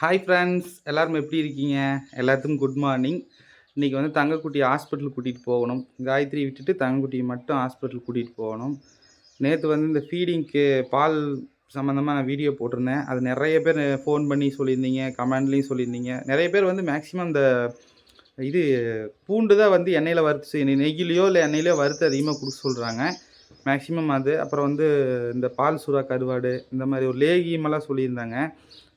Hi friends எல்லோரும் எப்படி இருக்கீங்க? எல்லாத்துக்கும் குட் மார்னிங் இன்றைக்கி வந்து தங்கக்குட்டி ஹாஸ்பிட்டல் கூட்டிகிட்டு போகணும். காயத்ரி விட்டுட்டு தங்கக்குட்டியை மட்டும் ஹாஸ்பிட்டல் கூட்டிகிட்டு போகணும். நேற்று வந்து இந்த ஃபீடிங்க்கு பால் சம்மந்தமாக நான் வீடியோ போட்டிருந்தேன். அது நிறைய பேர் ஃபோன் பண்ணி சொல்லியிருந்தீங்க கமெண்ட்லேயும் சொல்லியிருந்தீங்க. நிறைய பேர் வந்து மேக்ஸிமம் இந்த இது பூண்டு தான் வந்து எண்ணெயில் வறுத்து செய்யணும் நெய்யிலையோ இல்லை எண்ணெயிலையோ வறுத்து அதிகமாக கொடுக்க சொல்கிறாங்க மேக்ஸிமம் அது. அப்புறம் வந்து இந்த பால் சுறா கருவாடு இந்த மாதிரி ஒரு லேகியமெல்லாம் சொல்லியிருந்தாங்க.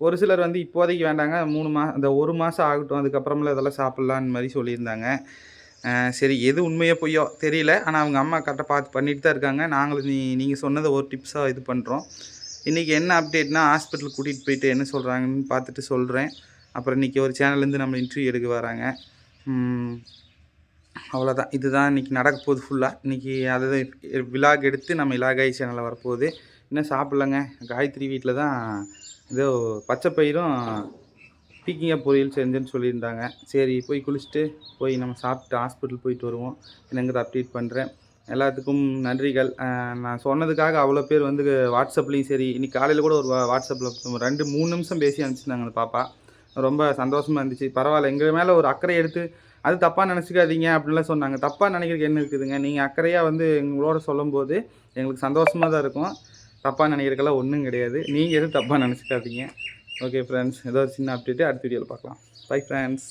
ஒரு சிலர் வந்து இப்போதைக்கு வேண்டாங்க மூணு மா இந்த ஒரு மாதம் ஆகட்டும் அதுக்கப்புறமெல்லாம் இதெல்லாம் சாப்பிட்லான்னு மாதிரி சொல்லியிருந்தாங்க. சரி எது உண்மையோ பொய்யோ தெரியல. ஆனால் அவங்க அம்மா கரெக்டாக பார்த்து பண்ணிட்டு தான் இருக்காங்க. நாங்களும் நீ நீங்கள் சொன்னதை ஒரு டிப்ஸாக இது பண்ணுறோம் இன்றைக்கி என்ன அப்டேட்னா ஹாஸ்பிட்டல் கூட்டிகிட்டு போயிட்டு என்ன சொல்கிறாங்கன்னு பார்த்துட்டு சொல்கிறேன் அப்புறம் இன்றைக்கி ஒரு சேனல்லேருந்து நம்ம இன்டர்வியூ எடுக்க வராங்க. அவ்வளோதான் இதுதான் இன்றைக்கி நடக்க போகுது ஃபுல்லாக இன்றைக்கி அதை விலாக் எடுத்து நம்ம இலாகாய் சேனலில் வரப்போகுது. இன்னும் சாப்பிட்லங்க. காயத்ரி வீட்டில் தான் ஏதோ பச்சை பயிரும் பீக்கிங்காக பொரியல் செஞ்சேன்னு சொல்லியிருந்தாங்க. சரி போய் குளிச்சுட்டு போய் நம்ம சாப்பிட்டு ஹாஸ்பிட்டல் போயிட்டு வருவோம். என்னங்கிறத அப்டேட் பண்ணுறேன் எல்லாத்துக்கும் நன்றிகள். நான் சொன்னதுக்காக அவ்வளோ பேர் வந்து வாட்ஸ்அப்லேயும் சரி இன்றைக்கி காலையில் கூட ஒரு வாட்ஸ்அப்பில் ரெண்டு மூணு நிமிஷம் பேசி அனுப்பிச்சிருந்தாங்க அந்த பாப்பா. ரொம்ப சந்தோஷமாக இருந்துச்சு. பரவாயில்ல எங்கள் மேலே ஒரு அக்கறை எடுத்து அது தப்பாக நினச்சிக்காதீங்க அப்படின்லாம் சொன்னாங்க. தப்பாக நினைக்கிறதுக்கு என்ன இருக்குதுங்க? நீங்கள் அக்கறையாக வந்து எங்களோட சொல்லும்போது எங்களுக்கு சந்தோஷமாக தான் இருக்கும். தப்பாக நினைக்கிறதுக்கெல்லாம் ஒன்றும் கிடையாது. நீங்கள் எதுவும் தப்பாக நினச்சிக்காதீங்க. ஓகே ஃப்ரெண்ட்ஸ் ஏதோ ஒரு சின்ன அப்டேட்டு அடுத்த வீடியோவில் பார்க்கலாம். Bye friends